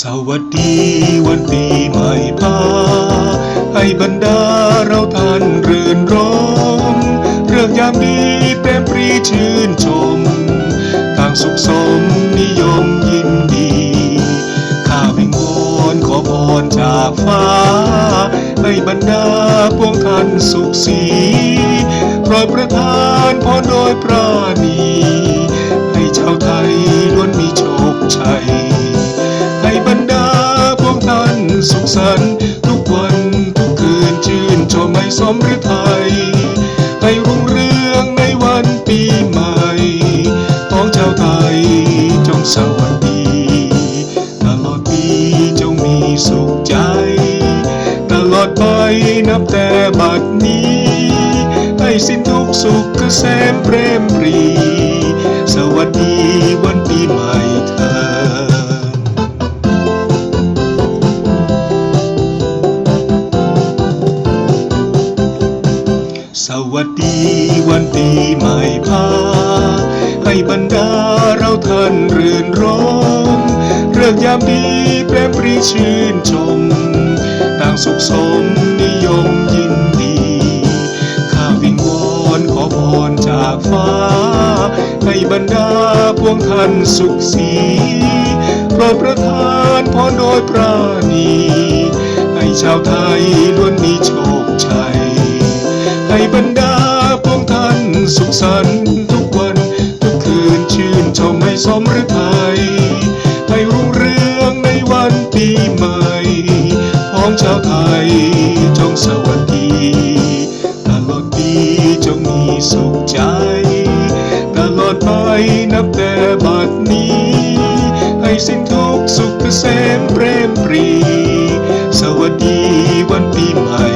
สวัสดีวันปีใหม่พา บรรดาเราท่านรื่นรมเรื่องยามดีเปรมปรีชื่นชมต่างสุขสมนิยมยินดีข้าวิงวอนขอพรจากฟ้า ให้บรรดาพวกท่านสุขสีโปรดประทานพรโดยปราณีให้ชาวไทยล้วนมีโชคชัย ให้บรรดาพวกท่านสุขสันต์ทุกวัน มให้สมฤทัยให้รุ่งเรืองในวันปีใหม่ของชาวไทยจงสวัสดีตลอดปีจงมีสุขใจ ตลอดไปนับแต่บัดนี้ ให้สิ้นทุกสุขเกษมเปรมปรี สวัสดีวัน สวัสดีวันปีใหม่พา ให้บรรดาเราท่านรื่นรมเรื่องยามดีแปรปรีชื่นชมต่างสุขสมนิยมยินดีข้าวิงวอนขอพรจากฟ้า ให้บรรดาพวงท่านสุขสีโปรดประทานพรโดยปราณี ให้ชาวไทยล้วนมีโชค ให้บรรดาพวกท่านสุขสันต์ทุกวัน ทุกคืนชื่นชมให้สมฤทัยให้รุ่งเรืองในวันปีใหม่ของชาวไทยจงสวัสดีตลอดปีจงมีสุขใจ ตลอดไปนับแต่บัดนี้ ให้สิ้นทุกสุขเกษมเปรมปรี สวัสดีวันปีใหม่